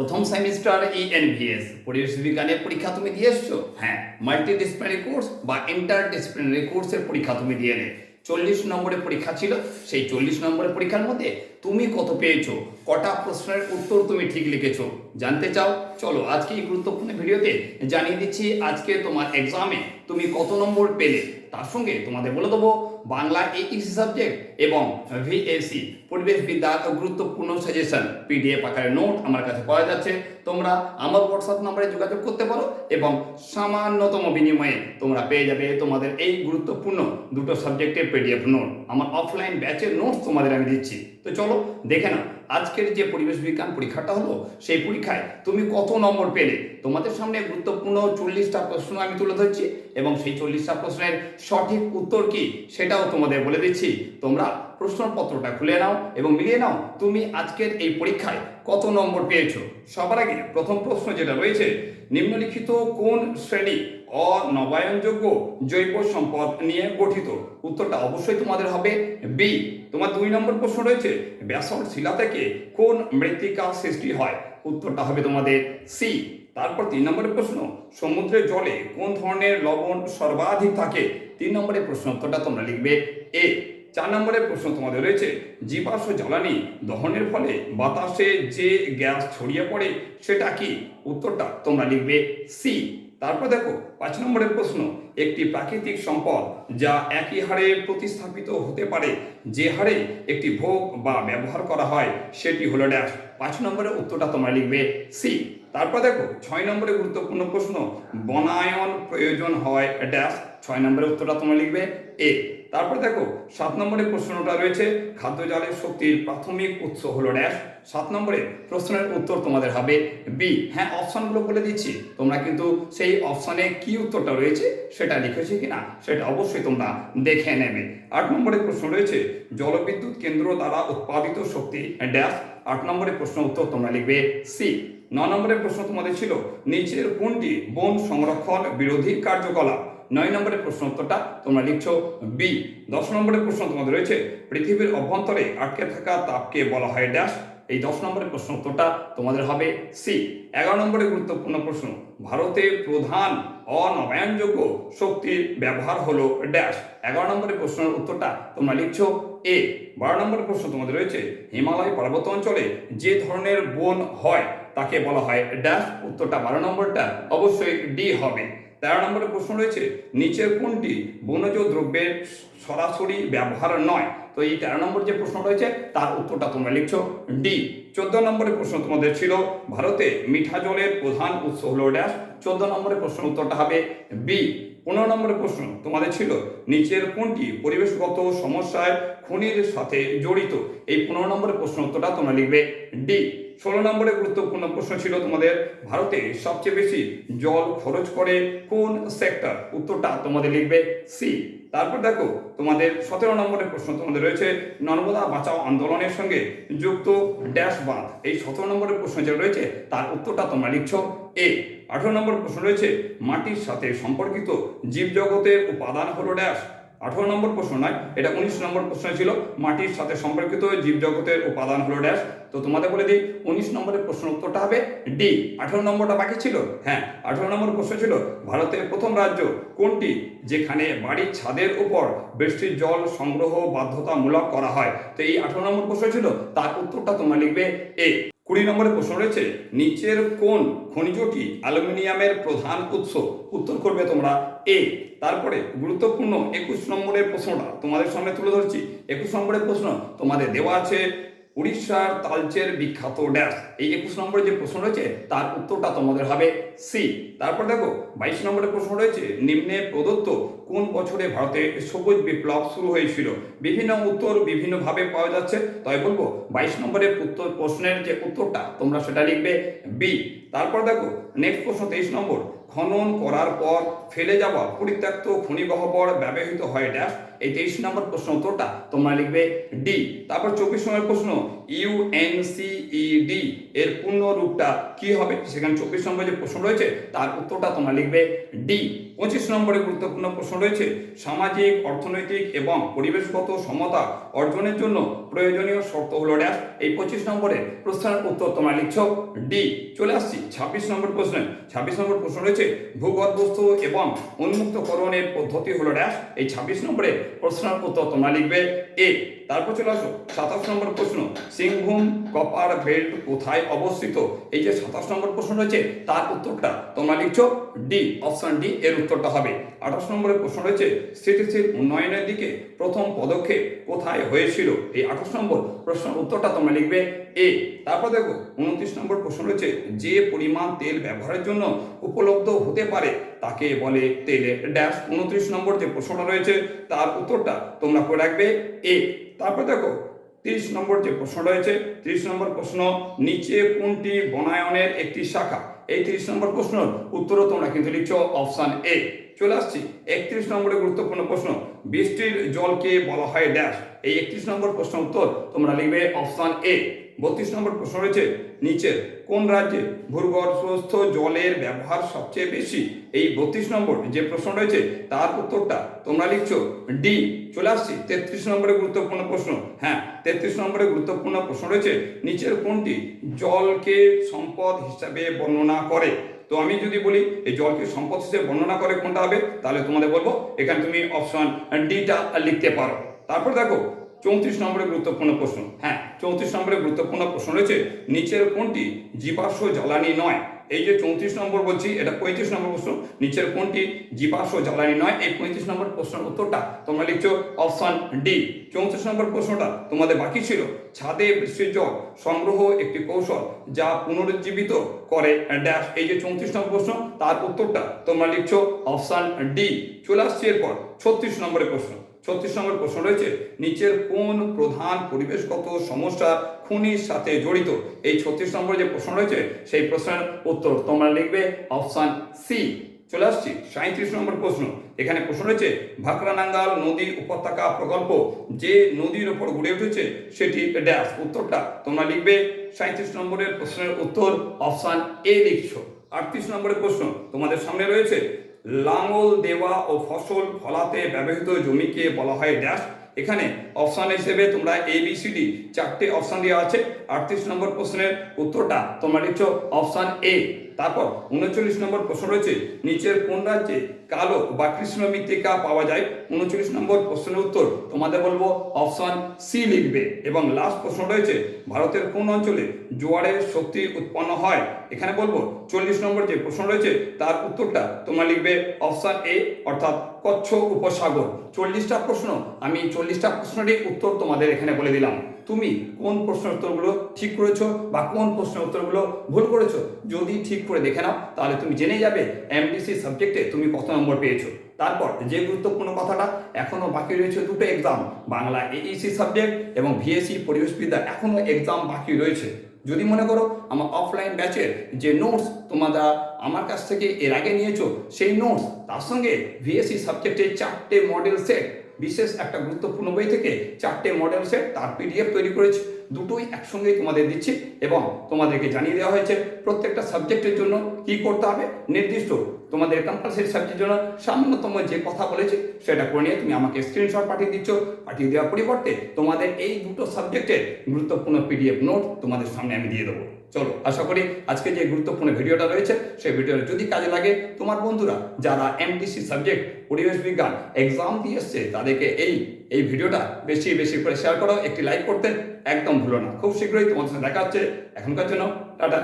প্রথম semester ENVS পরিবেশ বিজ্ঞানের পরীক্ষা তুমি দিয়ে এসছো? হ্যাঁ মাল্টি ডিসিপ্লিনারি কোর্স বা ইন্টার ডিসিপ্লিনারি কোর্সের পরীক্ষা তুমি দিয়ে এলে। চল্লিশ নম্বরের পরীক্ষা ছিল, সেই চল্লিশ নম্বরের পরীক্ষার মধ্যে তুমি কত পেয়েছ? কটা প্রশ্নের উত্তর তুমি ঠিক লিখেছো? জানতে চাও? চলো, আজকে এই গুরুত্বপূর্ণ ভিডিওতে জানিয়ে দিচ্ছি, আজকে তোমার এক্সামে তুমি কত নম্বর পেলে? তার সঙ্গে তোমাদের বলে দেবো বাংলা এইচএসি সাবজেক্ট এবং ভিএসি পরিবেশ বিদ্যা গুরুত্বপূর্ণ সাজেশন পিডিএফ আকারে নোট আমার কাছে পাওয়া যাচ্ছে। তোমরা আমার হোয়াটসঅ্যাপ নম্বরে যোগাযোগ করতে পারো এবং সামান্যতম বিনিময়ে তোমরা পেয়ে যাবে তোমাদের এই গুরুত্বপূর্ণ দুটো সাবজেক্টের পিডিএফ নোট আমার অফলাইন ব্যাচের নোটস তোমাদের আমি দিচ্ছি। তো চলো, দেখে নাও। আজকের যে পরিবেশ বিজ্ঞান পরীক্ষাটা হলো, সেই পরীক্ষায় তুমি কত নম্বর পেলে? তোমাদের সামনে গুরুত্বপূর্ণ চল্লিশটা প্রশ্ন আমি তুলে ধরছি এবং সেই চল্লিশটা প্রশ্নের সঠিক উত্তর কি সেটাও তোমাদের বলে দিচ্ছি। তোমরা প্রশ্নপত্রটা খুলে নাও এবং মিলিয়ে নাও, তুমি আজকের এই পরীক্ষায় কত নম্বর পেয়েছ? সবার আগে প্রথম প্রশ্ন যেটা রয়েছে, নিম্নলিখিত কোন শ্রেণি অনবায়নযোগ্য জৈব সম্পদ নিয়ে গঠিত? উত্তরটা অবশ্যই তোমাদের হবে বি। তোমার দুই নম্বর প্রশ্ন রয়েছে ব্যাসল্ট শিলা থেকে কোন মৃত্তিকা সৃষ্টি হয়? উত্তরটা হবে তোমাদের সি। তারপর তিন নম্বরের প্রশ্ন, সমুদ্রের জলে কোন ধরনের লবণ সর্বাধিক থাকে? তিন নম্বরের প্রশ্ন উত্তরটা তোমরা লিখবে এ। চার নম্বরের প্রশ্ন তোমাদের রয়েছে, জীবাশ্ম জ্বালানি দহনের ফলে বাতাসে যে গ্যাস ছড়িয়ে পড়ে, সেটা কি? উত্তরটা তোমরা লিখবে সি তারপর দেখো, পাঁচ নম্বরের প্রশ্ন, একটি প্রাকৃতিক সম্পদ যা একই হারে প্রতিস্থাপিত হতে পারে, যে হারে একটি ভোগ বা ব্যবহার করা হয়, সেটি হলো ড্যাশ। পাঁচ নম্বরের উত্তরটা তোমরা লিখবে সি তারপর দেখো, ছয় নম্বরে গুরুত্বপূর্ণ প্রশ্ন, বনায়ন প্রয়োজন হয় ড্যাশ। ছয় নম্বরের উত্তরটা তোমরা লিখবে এ তারপর দেখো, সাত নম্বরের প্রশ্নটা রয়েছে, খাদ্য জালের শক্তির প্রাথমিক উৎস হলো ড্যাশ সাত নম্বরে প্রশ্নের উত্তর তোমাদের হবে বি। হ্যাঁ অপশনগুলো বলে দিচ্ছি। তোমরা কিন্তু সেই অপশনে কি উত্তরটা রয়েছে সেটা লিখেছি কিনা, সেটা অবশ্যই তোমরা দেখে নেবে। আট নম্বরের প্রশ্ন রয়েছে, জলবিদ্যুৎ কেন্দ্র দ্বারা উৎপাদিত শক্তি ড্যাশ আট নম্বরের প্রশ্ন উত্তর তোমরা লিখবে সি। ন নম্বরের প্রশ্ন তোমাদের ছিল, নিচের কোনটি বন সংরক্ষণ বিরোধী কার্যকলাপ? নয় নম্বরের প্রশ্ন উত্তরটা তোমরা লিখছো বি। দশ নম্বরের প্রশ্ন তোমাদের রয়েছে, পৃথিবীর অভ্যন্তরে আটকে থাকা তাপকে বলা হয় ড্যাশ এই দশ নম্বরের প্রশ্ন উত্তরটা তোমাদের হবে সি। এগারো নম্বরের গুরুত্বপূর্ণ প্রশ্ন, ভারতে প্রধান অনবায়নযোগ্য শক্তির ব্যবহার হলো ড্যাশ এগারো নম্বরের প্রশ্নের উত্তরটা তোমরা লিখছো এ। বারো নম্বরের প্রশ্ন তোমাদের রয়েছে, হিমালয় পার্বত্য অঞ্চলে যে ধরনের বন হয় তাকে বলা হয় ড্যাশ উত্তরটা বারো নম্বরটা অবশ্যই ডি হবে। তেরো নম্বরের প্রশ্ন রয়েছে, নিচের কোনটি বনজ দ্রব্যের সরাসরি ব্যবহার নয়? তো এই তেরো নম্বর যে প্রশ্ন রয়েছে, তার উত্তরটা তোমরা লিখছো ডি চোদ্দ নম্বরের প্রশ্ন তোমাদের ছিল, ভারতে মিঠা জলের প্রধান উৎস হলো ড্যাশ। চোদ্দ নম্বরের প্রশ্ন উত্তরটা হবে বি পনেরো নম্বরের প্রশ্ন তোমাদের ছিল, নিচের কোনটি পরিবেশগত সমস্যায় খনির সাথে জড়িত? এই পনেরো নম্বরের প্রশ্ন উত্তরটা তোমরা লিখবে ডি ষোলো নম্বরে গুরুত্বপূর্ণ প্রশ্ন ছিল তোমাদের, ভারতে সবচেয়ে বেশি জল খরচ করে কোন সেক্টর উত্তরটা তোমাদের লিখবে সি তারপর দেখো, তোমাদের সতেরো নম্বরের প্রশ্ন তোমাদের রয়েছে, নর্মদা বাঁচাও আন্দোলনের সঙ্গে যুক্ত ড্যাশ বাঁধ। এই সতেরো নম্বরের প্রশ্ন যেটা রয়েছে, তার উত্তরটা তোমরা লিখছ এ আঠারো নম্বর প্রশ্ন রয়েছে, মাটির সাথে সম্পর্কিত জীবজগতের উপাদান হলো ড্যাশ আঠারো নম্বর প্রশ্ন নয় এটা উনিশ নম্বর প্রশ্ন ছিল, মাটির সাথে সম্পর্কিত জীবজগতের উপাদান হলো ড্যাশ তো তোমাদের বলে দিই, উনিশ নম্বরের প্রশ্ন উত্তরটা হবে ডি আঠারো নম্বরটা বাকি ছিল? হ্যাঁ আঠারো নম্বর প্রশ্ন ছিল, ভারতের প্রথম রাজ্য কোনটি? যেখানে বাড়ির ছাদের উপর বৃষ্টির জল সংগ্রহ বাধ্যতামূলক করা হয়। তো এই আঠারো নম্বর প্রশ্ন ছিল, তার উত্তরটা তোমরা লিখবে এ কুড়ি নম্বরের প্রশ্ন রয়েছে, নিচের কোন খনিজটি অ্যালুমিনিয়ামের প্রধান উৎস? উত্তর করবে তোমরা এ। তারপরে গুরুত্বপূর্ণ একুশ নম্বরের প্রশ্নটা তোমাদের সামনে তুলে ধরছি। একুশ নম্বরের প্রশ্ন তোমাদের দেওয়া আছে উড়িষ্যার তালচের বিখ্যাত ড্যাশ এই একুশ নম্বরে যে প্রশ্ন রয়েছে, তার উত্তরটা তোমাদের হবে সি তারপর দেখো, বাইশ নম্বরের প্রশ্ন রয়েছে, নিম্নে প্রদত্ত কোন বছরে ভারতে সবুজ বিপ্লব শুরু হয়েছিল? বিভিন্ন উত্তর বিভিন্নভাবে পাওয়া যাচ্ছে, তাই বলব, বাইশ নম্বরের উত্তর প্রশ্নের যে উত্তরটা, তোমরা সেটা লিখবে বি তারপর দেখো নেক্সট প্রশ্ন তেইশ নম্বর। খনন করার পর ফেলে যাওয়া পরিত্যক্ত খনি গহ্বর ব্যবহৃত হয় ড্যাশ এই তেইশ নম্বর প্রশ্ন উত্তরটা তোমরা লিখবে ডি। তারপর চব্বিশ নম্বর প্রশ্ন ইউএনসিইডি এর পূর্ণ রূপটা কি হবে? সেখানে চব্বিশ নম্বরে যে প্রশ্ন রয়েছে, তার উত্তরটা তোমরা লিখবে ডি পঁচিশ নম্বরে গুরুত্বপূর্ণ প্রশ্ন রয়েছে, সামাজিক, অর্থনৈতিক এবং পরিবেশগত সমতা অর্জনের জন্য প্রয়োজনীয় শর্ত হলো ড্যাশ এই পঁচিশ নম্বরে প্রশ্নের উত্তর তোমরা লিখছ ডি চলে আসছি ছাব্বিশ নম্বর প্রশ্নে। ছাব্বিশ নম্বর প্রশ্ন রয়েছে, ভূগর্ভস্থ এবং উন্মুক্তকরণের পদ্ধতি হলো ড্যাশ এই ছাব্বিশ নম্বরে প্রশ্নের উত্তর তোমরা লিখবে এ তারপর চলে আসো, সাতাশ নম্বর প্রশ্ন, সিংভূম কপার বেল্ট কোথায় অবস্থিত? এই যে সাতাশ নম্বর প্রশ্ন রয়েছে, তার উত্তরটা তোমরা লিখছো ডি অপশন ডি এর উত্তরটা হবে। আঠাশ নম্বরের প্রশ্ন রয়েছে, স্থিতিশীল উন্নয়নের দিকে প্রথম পদক্ষেপ কোথায় হয়েছিল? এই আঠাশ নম্বর প্রশ্নের উত্তরটা তোমরা লিখবে এ তারপর দেখো উনত্রিশ নম্বর প্রশ্ন রয়েছে, যে পরিমাণ তেল ব্যবহারের জন্য উপলব্ধ হতে পারে, তাকে বলে তেলের ড্যাশ উনত্রিশ নম্বর যে প্রশ্নটা রয়েছে, তার উত্তরটা তোমরা করে রাখবে এ। তারপর দেখো, তিরিশ নম্বর যে প্রশ্ন রয়েছে, তিরিশ নম্বর প্রশ্ন, নিচে কোনটি বনায়নের একটি শাখা? এই তিরিশ নম্বর প্রশ্নের উত্তরও তোমরা কিন্তু লিখছো অপশান এ চলে আসছি। একত্রিশ নম্বরে গুরুত্বপূর্ণ প্রশ্ন। বৃষ্টির জলকে বলা হয় ড্যাশ এই একত্রিশ নম্বর প্রশ্ন উত্তর তোমরা লিখবে অপশন এ বত্রিশ নম্বর প্রশ্ন রয়েছে নিচে কোন রাজ্যে ভূগর্ভস্থ জলের ব্যবহার সবচেয়ে বেশি? এই বত্রিশ নম্বর যে প্রশ্ন রয়েছে, তার উত্তরটা তোমরা লিখছো ডি চলে আসছি, তেত্রিশ নম্বরে গুরুত্বপূর্ণ প্রশ্ন। হ্যাঁ তেত্রিশ নম্বরে গুরুত্বপূর্ণ প্রশ্ন রয়েছে, নিচের কোনটি জলকে সম্পদ হিসাবে বর্ণনা করে? তো আমি যদি বলি, এই জলকে সম্পদ হিসেবে বর্ণনা করে কোনটা হবে? তাহলে তোমাদের বলব, এখানে তুমি অপশন ডিটা লিখতে পারো। তারপর দেখো, চৌত্রিশ নম্বরে গুরুত্বপূর্ণ প্রশ্ন। হ্যাঁ চৌত্রিশ নম্বরে গুরুত্বপূর্ণ প্রশ্ন রয়েছে, নিচের কোনটি জীবাশ্ম জ্বালানি নয়? এই যে চৌত্রিশ নম্বর বলছি, এটা পঁয়ত্রিশ নম্বর প্রশ্ন। নিচের কোনটি? জীবাশ্ম জ্বালানি নয়। এই পঁয়ত্রিশ নম্বর প্রশ্নের উত্তরটা তোমরা লিখছো অপশন ডি। চৌত্রিশ নম্বর প্রশ্নটা তোমাদের বাকি ছিল। ছাদে বৃষ্টির জল সংগ্রহ একটি কৌশল যা পুনরুজ্জীবিত করে ড্যাশ এই যে চৌত্রিশ নম্বর প্রশ্ন, তার উত্তরটা তোমরা লিখছো অপশন ডি। চলে আসছে এরপর ছত্রিশ নম্বরের প্রশ্ন। ছত্রিশ নম্বর প্রশ্ন রয়েছে, নিচের কোন প্রধান পরিবেশগত সমস্যা খুনির সাথে জড়িত? এই ছত্রিশ নম্বর যে প্রশ্ন রয়েছে, সেই প্রশ্নের উত্তর তোমরা লিখবে অপশন সি। চলে আসছি সাঁত্রিশ নম্বর প্রশ্ন। এখানে প্রশ্ন রয়েছে, ভাকরানাঙ্গাল নদী উপত্যকা প্রকল্প যে নদীর ওপর গড়ে উঠেছে, সেটি ড্যাশ। উত্তরটা তোমরা লিখবে সাঁত্রিশ নম্বরের প্রশ্নের উত্তর অপশান এ লিখছো। আটত্রিশ নম্বরের প্রশ্ন তোমাদের সামনে রয়েছে লাঙল, দেওয়া ও ফসল ফলাতে ব্যবহৃত জমিকে বলা হয় ড্যাশ এখানে অপশান হিসেবে তোমরা এ বি সি ডি চারটে অপশন দেওয়া আছে। আটত্রিশ নম্বর প্রশ্নের উত্তরটা তোমরা লিখছো অপশান এ তারপর উনচল্লিশ নম্বর প্রশ্ন রয়েছে, নিচের কোন রাজ্যে কালো বা কৃষ্ণ মৃত্তিকা পাওয়া যায়? উনচল্লিশ নম্বর প্রশ্নের উত্তর তোমাদের বলব অপশন সি লিখবে। এবং লাস্ট প্রশ্ন রয়েছে, ভারতের কোন অঞ্চলে জোয়ারের শক্তি উৎপন্ন হয়? এখানে বলব, চল্লিশ নম্বর যে প্রশ্ন রয়েছে, তার উত্তরটা তোমরা লিখবে অপশন এ, অর্থাৎ কচ্ছ উপসাগর। চল্লিশটা প্রশ্ন, আমি চল্লিশটা প্রশ্নেরই উত্তর তোমাদের এখানে বলে দিলাম। তুমি কোন প্রশ্নের উত্তরগুলো ঠিক করেছ বা কোন প্রশ্নের উত্তরগুলো ভুল করেছ? যদি ঠিক করে দেখে নাও, তাহলে তুমি জেনে যাবে এমডিসি সাবজেক্টে তুমি কত নম্বর পেয়েছ। তারপর যে গুরুত্বপূর্ণ কথাটা, এখনও বাকি রয়েছে দুটো এক্সাম বাংলা এইসি সাবজেক্ট এবং ভিএসসি পরিবেশবিদ্যা এখনও এক্সাম বাকি রয়েছে। যদি মনে করো আমার অফলাইন ব্যাচের যে নোটস তোমরা আমার কাছ থেকে এর আগে নিয়েছো, সেই নোটস তার সঙ্গে ভিএসসি সাবজেক্টের চারটে মডেল সেট বিশেষ একটা গুরুত্বপূর্ণ বই থেকে চারটে মডেল সেট তার পিডিএফ তৈরি করেছি। দুটোই একসঙ্গেই তোমাদের দিচ্ছি এবং তোমাদেরকে জানিয়ে দেওয়া হয়েছে প্রত্যেকটা সাবজেক্টের জন্য কি করতে হবে। নির্দিষ্ট তোমাদের কম্পালসারি সাবজেক্টের জন্য সামান্যতম যে কথা বলেছি সেটা করে নিয়ে তুমি আমাকে স্ক্রিনশট পাঠিয়ে দিচ্ছ। পাঠিয়ে দেওয়ার পরিবর্তে তোমাদের এই দুটো সাবজেক্টের গুরুত্বপূর্ণ পিডিএফ নোট তোমাদের সামনে আমি দিয়ে দেবো। চলো, আশা করি আজকে যে গুরুত্বপূর্ণ ভিডিওটা রয়েছে, সেই ভিডিওটা যদি কাজে লাগে, তোমার বন্ধুরা যারা এমটিসি সাবজেক্ট পরিবেশ বিজ্ঞান এক্সাম দিয়ে এসছে, তাদেরকে এই এই ভিডিওটা বেশি বেশি করে শেয়ার করো, একটি লাইক করতে একদম ভুলো না। খুব শীঘ্রই তোমার সাথে দেখা হচ্ছে। এখনকার জন্য, টাটা।